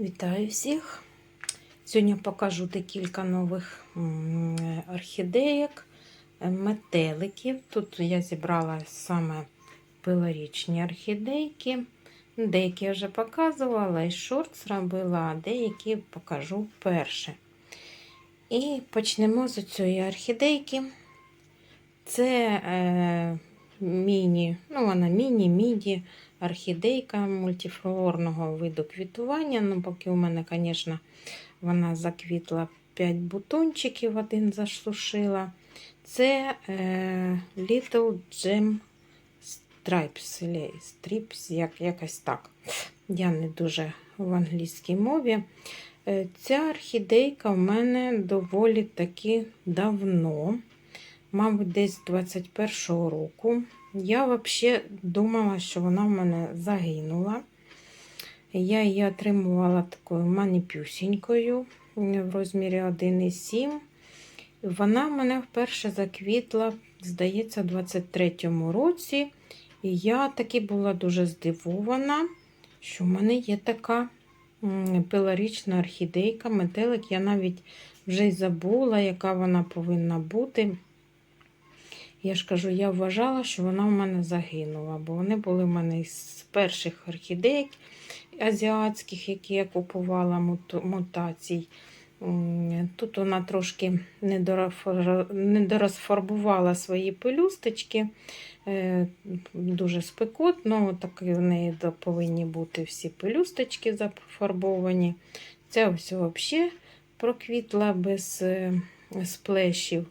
Вітаю всіх! Сьогодні покажу декілька нових м, орхідеїк, е, метеликів. Тут я зібрала саме пилорічні орхідейки. Деякі я вже показувала, і шорт зробила, а деякі покажу вперше. І почнемо з цієї орхідейки. Це е, міні, ну вона міні-міді орхідейка мультифлорного виду квітування. Ну, поки у мене, звісно, вона заквітла 5 бутончиків, один зашлушила. Це е, Little Gem Stripes, или Strips, як, якось так. Я не дуже в англійській мові. Е, Ця орхідейка в мене доволі таки давно, мабуть, десь 21-го року. Я взагалі думала, що вона в мене загинула. Я її отримувала такою маніпюсінькою в розмірі 1,7. Вона в мене вперше заквітла, здається, у 23-му році. І я таки була дуже здивована, що в мене є така пилорічна орхідейка, метелик. Я навіть вже й забула, яка вона повинна бути. Я ж кажу, я вважала, що вона в мене загинула, бо вони були в мене з перших орхідеїк азіатських, які я купувала мутацій. Тут вона трошки недорозфарбувала свої пелюсточки, е, дуже спекотно, так в неї повинні бути всі пелюсточки зафарбовані. Ця ось взагалі проквітла без е, сплешів.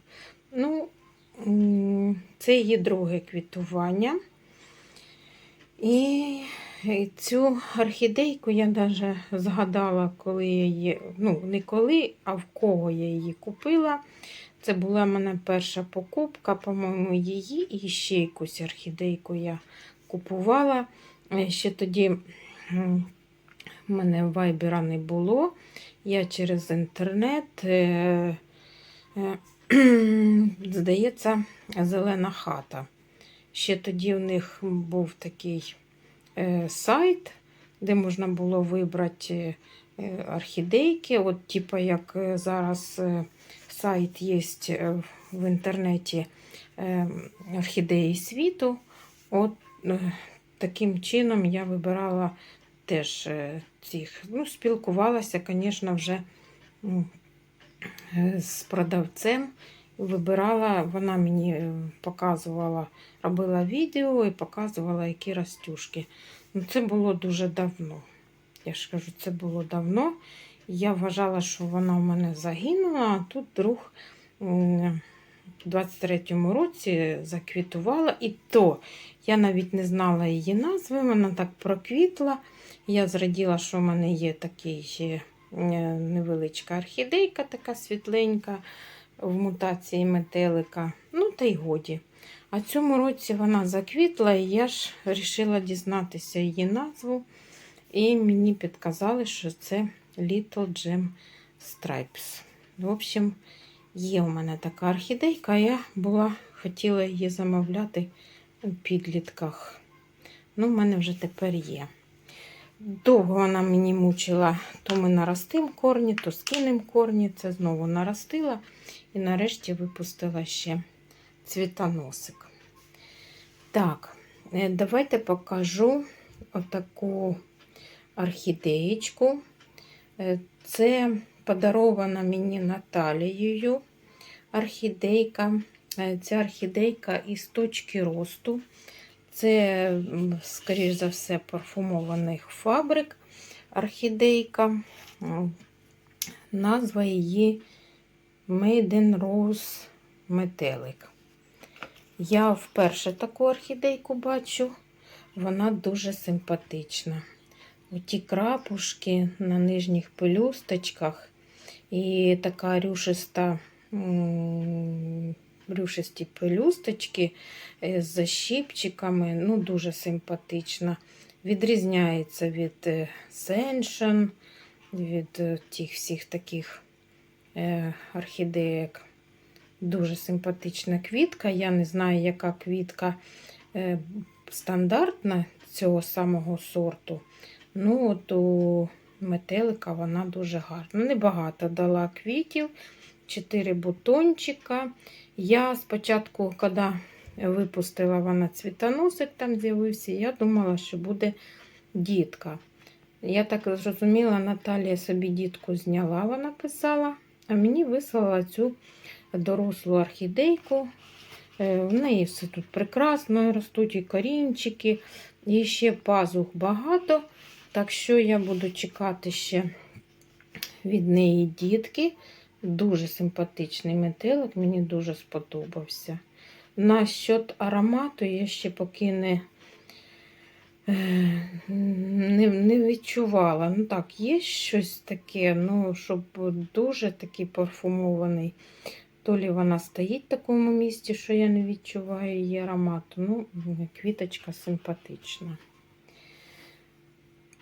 Ну, це її друге квітування. І цю орхідейку я навіть згадала, коли я її, ну, не коли, а в кого я її купила. Це була в мене перша покупка, по-моєму, її і ще якусь орхідейку я купувала. Ще тоді в мене вайбера не було. Я через інтернет. Здається, зелена хата. Ще тоді в них був такий е, сайт, де можна було вибрати е, орхідейки. От, типу, як е, зараз сайт є в інтернеті орхідеї світу. От таким чином я вибирала теж цих. Ну, спілкувалася, звісно, вже з продавцем. Вибирала, вона мені е, показувала, робила відео і показувала, які растюшки. Ну, Це було дуже давно. Я ж кажу, це було давно. Я вважала, що вона в мене загинула, а тут друг у 23-му році заквітувала. І то я навіть не знала її назви, вона так проквітла. Я зраділа, що в мене є такий невеличка орхідейка, така світленька в мутації метелика. Ну, та й годі. А цьому році вона заквітла, і я ж вирішила дізнатися її назву. І мені підказали, що це Little Gem Stripes. В общем, є у мене така орхідейка, я була, хотіла її замовляти у підлітках. Ну, в мене вже тепер є. Довго вона мені мучила, то ми наростимо корні, то скинемо корні. Це знову наростила і нарешті випустила ще цвітоносик. Так, е, давайте покажу отаку орхідеєчку. Е, це подарована мені Наталією орхідейка. Е, ця орхідейка із точки росту. Це, скоріш за все, парфумованих фабрик орхідейка. Назва її Made in Rose метелик. Я вперше таку орхідейку бачу, вона дуже симпатична. Оті крапушки на нижніх пелюсточках і така рюшиста брюшисті пелюсточки е, з защіпчиками. Ну, дуже симпатична. Відрізняється від Сеншен, від е, тих всіх таких е, орхідеїк. Дуже симпатична квітка. Я не знаю, яка квітка стандартна цього самого сорту. Ну, от у метелика вона дуже гарна. Небагато дала квітів, 4 бутончика. Я спочатку, коли випустила вона цвітоносик, там з'явився, я думала, що буде дітка. Я так зрозуміла, Наталія собі дітку зняла, вона писала, а мені вислала цю дорослу орхідейку. Е, В неї все тут прекрасно, ростуть і корінчики, і ще пазух багато. Так що я буду чекати ще від неї дітки. Дуже симпатичний метелик, мені дуже сподобався. Насчет аромату я ще поки не, е, не, не відчувала. Ну так, є щось таке, ну, щоб дуже такий парфумований. То лі вона стоїть в такому місці, що я не відчуваю її аромату. Ну, квіточка симпатична.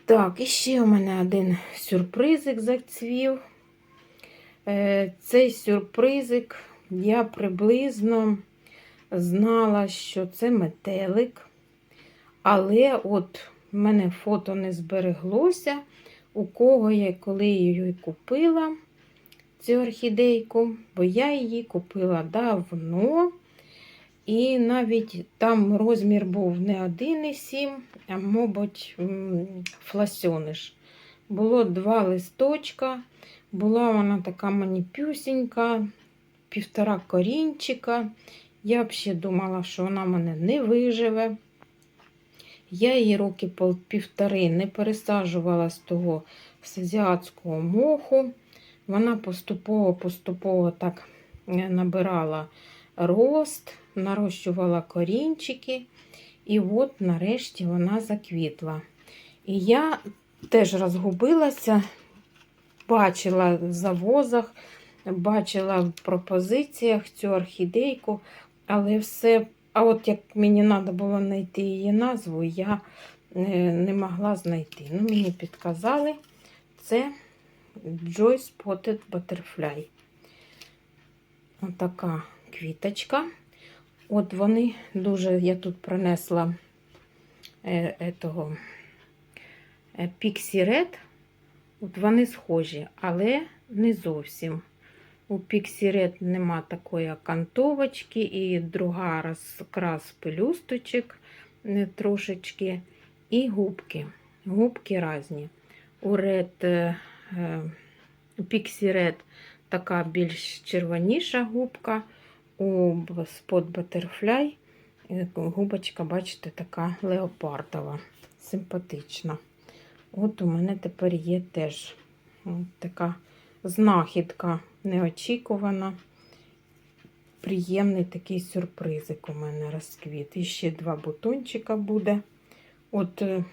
Так, і ще у мене один сюрпризик зацвів. Е, Цей сюрпризик я приблизно знала, що це метелик. Але от в мене фото не збереглося. У кого я коли її купила, цю орхідейку, бо я її купила давно. І навіть там розмір був не 1,7, а, мабуть, фласьониш. Було два листочка, була вона така маніпюсінька, півтора корінчика. Я взагалі думала, що вона мене не виживе. Я її роки півтори не пересаджувала з того азіатського моху. Вона поступово-поступово так е, набирала рост, нарощувала корінчики, і от нарешті вона заквітла. І я теж розгубилася, бачила в завозах, бачила в пропозиціях цю орхідейку, але все. А от як мені треба було знайти її назву, я е, не могла знайти. Ну, мені підказали, це Joy Spotted Butterfly. Отака квіточка. От вони дуже, я тут принесла е, етого, е, Pixie Red. От вони схожі, але не зовсім. У Pixie Red нема такої окантовочки і друга розкрас пелюсточок е, трошечки. І губки. Губки різні. У Red, е, е, Pixie Red така більш червоніша губка. У Spot Butterfly губочка, бачите, така леопардова, симпатична. От у мене тепер є теж от така знахідка неочікувана. Приємний такий сюрпризик у мене розквіт. І ще два бутончика буде. От е,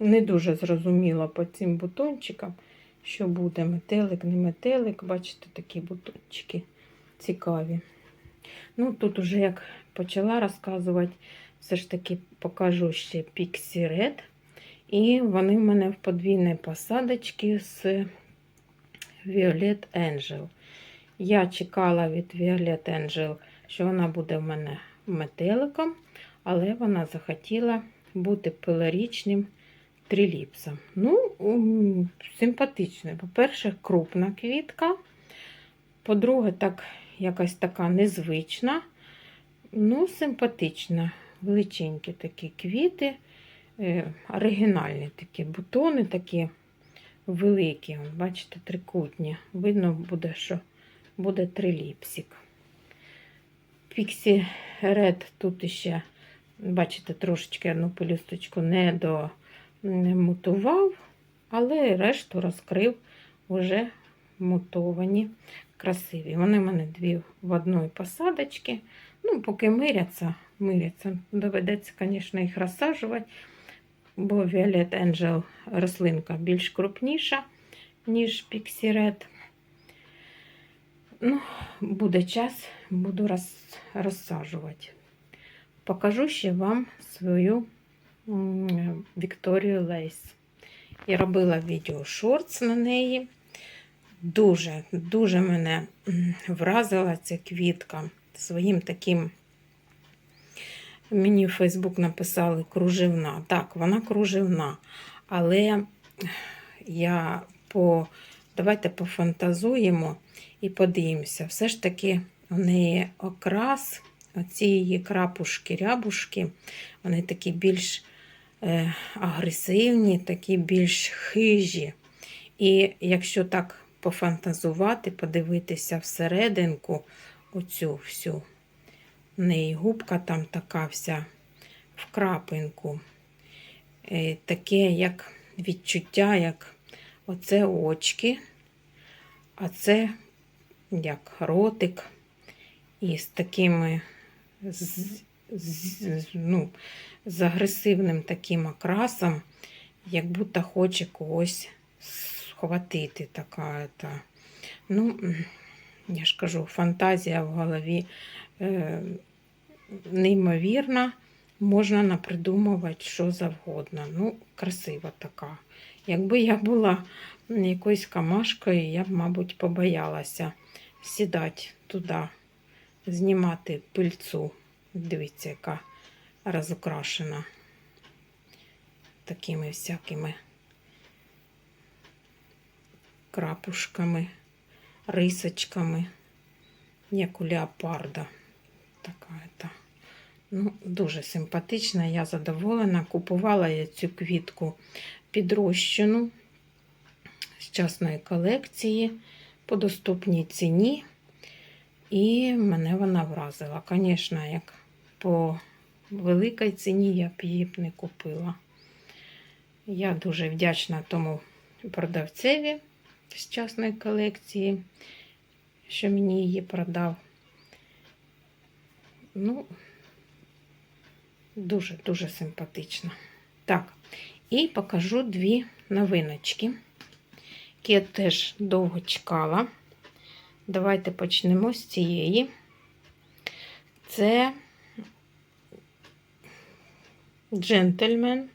не дуже зрозуміло по цим бутончикам, що буде метелик, не метелик. Бачите, такі бутончики цікаві. Ну, тут уже як почала розказувати, все ж таки покажу ще Pixie Red. І вони в мене в подвійній посадочці з Violet Angel. Я чекала від Violet Angel, що вона буде в мене метеликом, але вона захотіла бути пилорічним триліпсом. Ну, м, симпатичний. По-перше, крупна квітка. По-друге, так, якась така незвична. Ну, симпатична. Величенькі такі квіти, оригінальні такі бутони такі великі. Бачите, трикутні. Видно буде, що буде триліпсик. Піксі Ред тут ще, бачите, трошечки одну пелюсточку не домутував, але решту розкрив уже мутовані, красиві. Вони в мене дві в одної посадочці. Ну, поки миряться, миряться. Доведеться, звісно, їх розсаджувати, бо Violet Angel рослинка більш крупніша, ніж Pixie Red. Ну, буде час, буду роз, розсаджувати. Покажу ще вам свою Вікторію Лейс. Я робила відео шортс на неї. Дуже, дуже мене вразила ця квітка своїм таким. Мені в Фейсбук написали кружевна. Так, вона кружевна. Але я по. Давайте пофантазуємо і подивимося. Все ж таки у неї окрас, оці її крапушки-рябушки, вони такі більш е, агресивні, такі більш хижі. І якщо так пофантазувати, подивитися всерединку, оцю всю, в неї губка там така вся в крапинку. Е, Таке як відчуття, як оце очки, а це як ротик із такими з, з, ну, з агресивним таким окрасом, як будто хоче когось схватити така. Та. Ну, я ж кажу, фантазія в голові е, неймовірна. Можна напридумувати що завгодно. Ну, красива така. Якби я була якоюсь камашкою, я б, мабуть, побоялася сідати туди, знімати пильцу. Дивіться, яка розукрашена такими всякими крапушками, рисочками, як у леопарда. Така ета. Ну, дуже симпатична, я задоволена. Купувала я цю квітку підрощену з частної колекції по доступній ціні. І мене вона вразила. Звісно, як по великій ціні я б її б не купила. Я дуже вдячна тому продавцеві з частної колекції, що мені її продав. Ну, дуже-дуже симпатична. Так, і покажу дві новиночки, які я теж довго чекала. Давайте почнемо з цієї. Це джентльмен.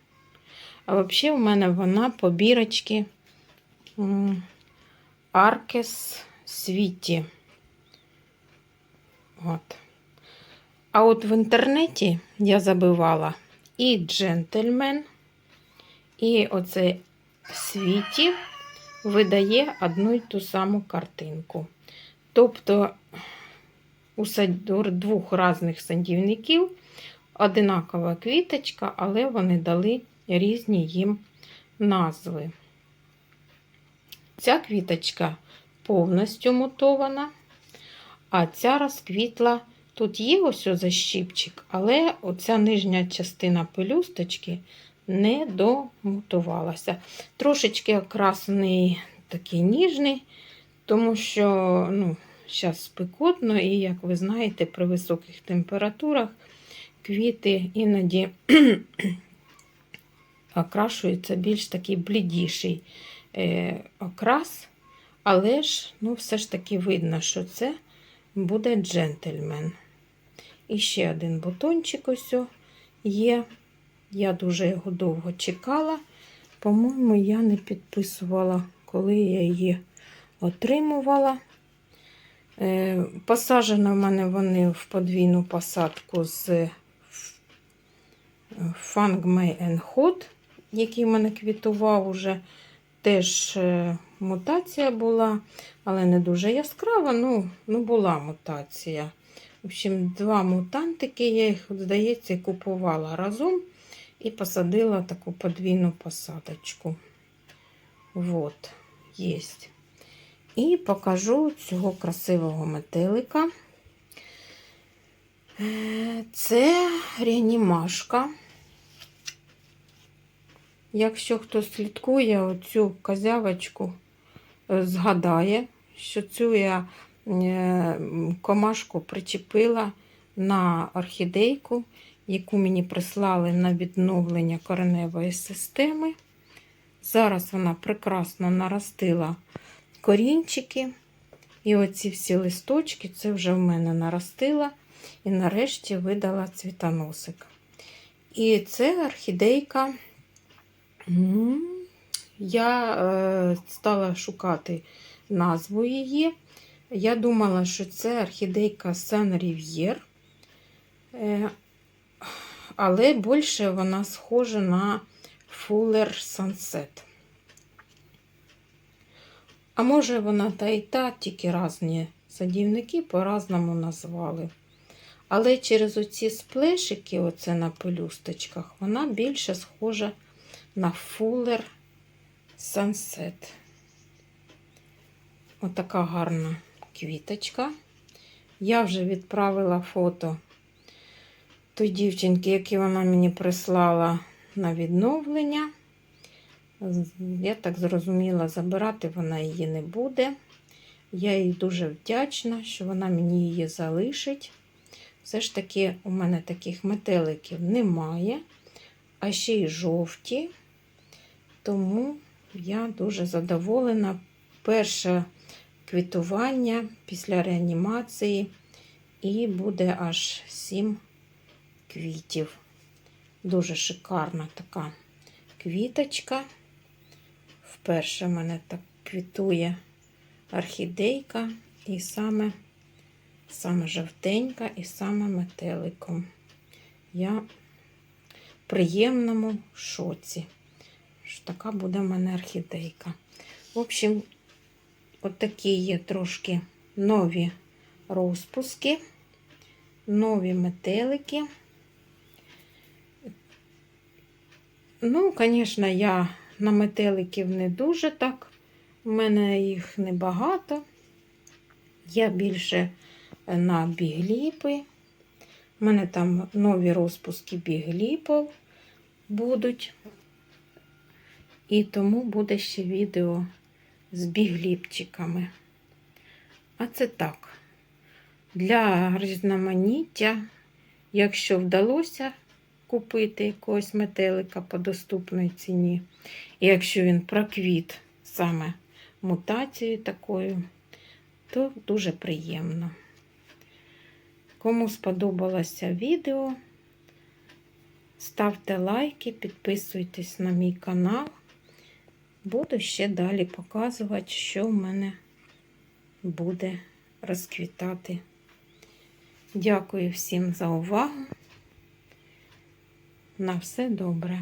А взагалі, у мене вона по бірочці Аркес Світі. От. А от в інтернеті я забивала і джентльмен, і оце світі видає одну й ту саму картинку. Тобто у двох різних садівників одинакова квіточка, але вони дали різні їм назви. Ця квіточка повністю мутована, а ця розквітла. Тут є ось защіпчик, але оця нижня частина пелюсточки не домутувалася. Трошечки окрас у неї такий ніжний, тому що ну, зараз спекотно, і, як ви знаєте, при високих температурах квіти іноді окрашується більш такий блідіший е, окрас, але ж ну, все ж таки видно, що це буде джентльмен. І ще один бутончик ось є. Я дуже його довго чекала. По-моєму, я не підписувала, коли я її отримувала. Е, в мене вони в подвійну посадку з Fang May Hot, який в мене квітував уже. Теж е, мутація була, але не дуже яскрава. Ну, ну була мутація. В общем, два мутантики, я їх, здається, купувала разом і посадила таку подвійну посадочку. Вот, є. І покажу цього красивого метелика. Е, це реанімашка. Якщо хтось слідкує оцю козявочку, е, згадає, що цю я комашку причепила на орхідейку, яку мені прислали на відновлення кореневої системи. Зараз вона прекрасно наростила корінчики. І оці всі листочки, це вже в мене наростила і нарешті видала цвітоносик. І це орхідейка. Я е, стала шукати назву її. Я думала, що це орхідейка Сан Рів'єр, е, але більше вона схожа на Fuller Sunset. А може вона та і та, тільки різні садівники по-разному назвали. Але через оці сплешики, оце на пелюсточках, вона більше схожа на Fuller Sunset. Отака гарна квіточка. Я вже відправила фото той дівчинки, яке вона мені прислала на відновлення. Я так зрозуміла, забирати вона її не буде. Я їй дуже вдячна, що вона мені її залишить. Все ж таки, у мене таких метеликів немає, а ще й жовті. Тому я дуже задоволена. Перше квітування після реанімації, і буде аж 7 квітів. Дуже шикарна така квіточка. Вперше в мене так квітує орхідейка і саме, саме жовтенька, і саме метеликом. Я в приємному шоці. що Така буде в мене орхідейка. В общем, от такі є трошки нові розпуски, нові метелики. Ну, звісно, я на метеликів не дуже так. У мене їх небагато. Я більше на бігліпи. У мене там нові розпуски бігліпів будуть. І тому буде ще відео з бігліпчиками. А це так. Для різноманіття, якщо вдалося купити якогось метелика по доступній ціні. І якщо він проквіт саме мутацією такою, то дуже приємно. Кому сподобалося відео, ставте лайки, підписуйтесь на мій канал. Буду ще далі показувати, що в мене буде розквітати. Дякую всім за увагу. На все добре.